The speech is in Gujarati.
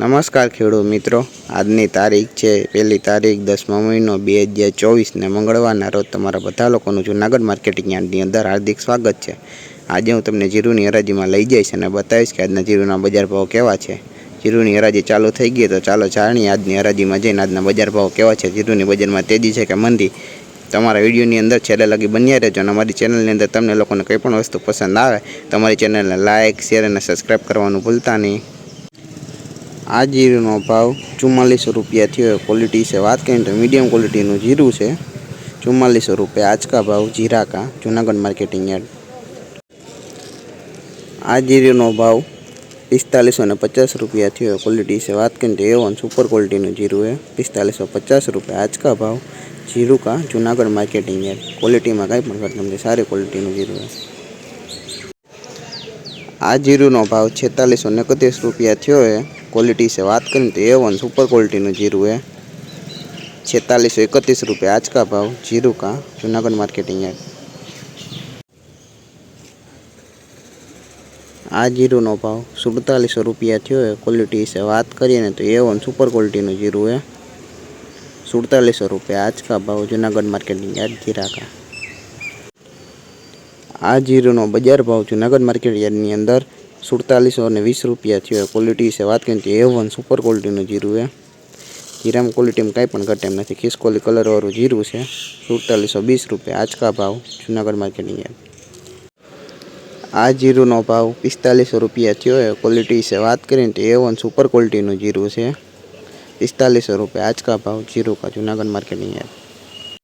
નમસ્કાર ખેડૂત મિત્રો આજની તારીખ છે પહેલી તારીખ દસમા મહિનો બે હજાર ચોવીસને મંગળવારના રોજ તમારા બધા લોકોનું જૂનાગઢ માર્કેટિંગ યાર્ડની અંદર હાર્દિક સ્વાગત છે આજે હું તમને જીરુની હરાજીમાં લઈ જઈશ અને બતાવીશ કે આજના જીરુના બજાર ભાવ કેવા છે જીરુની હરાજી ચાલુ થઈ ગઈ તો ચાલો જાણીએ આજની હરાજીમાં જઈને આજના બજાર ભાવ કેવા છે જીરુની બજારમાં તેજી છે કે મંદી તમારા વિડીયોની અંદર છેલ્લે લગી બન્યા રહેજો અને અમારી ચેનલની અંદર તમને લોકોને કંઈ પણ વસ્તુ પસંદ આવે તમારી ચેનલને લાઇક શેર અને સબસ્ક્રાઈબ કરવાનું ભૂલતા નહીં આજીરનો ભાવ 44 રૂપિયા થયો ક્વોલિટી સે વાત કહીએ તો મિડિયમ ક્વોલિટી નો જીરું છે 4400 રૂપિયા આજકા ભાવ જીરા કા જૂનાગણ માર્કેટિંગ યાર્ડ આજીરનો ભાવ 4550 રૂપિયા થયો ક્વોલિટી સે વાત કહીએ તો સુપર ક્વોલિટી નો જીરું હે 4550 રૂપિયા આજકા ભાવ જીરું કા જૂનાગણ માર્કેટિંગ યાર્ડ ક્વોલિટી માં કઈ પણ મત તમને સારી ક્વોલિટી નો જીરું છે આ જીરું નો ભાવ 4671 રૂપિયા થયો હે क्वालिटी से बात करें तो ए वन सुपर क्वालिटी ना जीरु है छतालीस सौ इकतीस रुपये आज का भाव जीरु का जूनागढ़ मार्केटिंग है आ जीरु ना भाव सुड़तालीस सौ रुपया थोड़े क्वालिटी से बात करिए तो ए वन सुपर क्वालिटी जीरु है सुड़तालीस सौ रुपये आज का भाव जूनागढ़ मार्केटिंग है जीरा का आ जीरु बजार भाव जूनागढ़ मार्केट यार्ड अंदर 4720 રૂપિયા થયો એ ક્વોલિટી છે વાત કરી તમે એવન સુપર ક્વોલિટી નો જીરુ છે ધીરામ ક્વોલિટીમાં કઈ પણ ઘટ એમ નથી કેસ કોલી કલર વાળો જીરુ છે 4720 રૂપિયા આજકા ભાવ સુનાગઢ માર્કેટની છે આજ જીરુ નો ભાવ 4500 રૂપિયા થયો એ ક્વોલિટી છે વાત કરીને એવન સુપર ક્વોલિટી નો જીરુ છે 4500 રૂપિયા આજકા ભાવ જીરુ કા સુનાગઢ માર્કેટની છે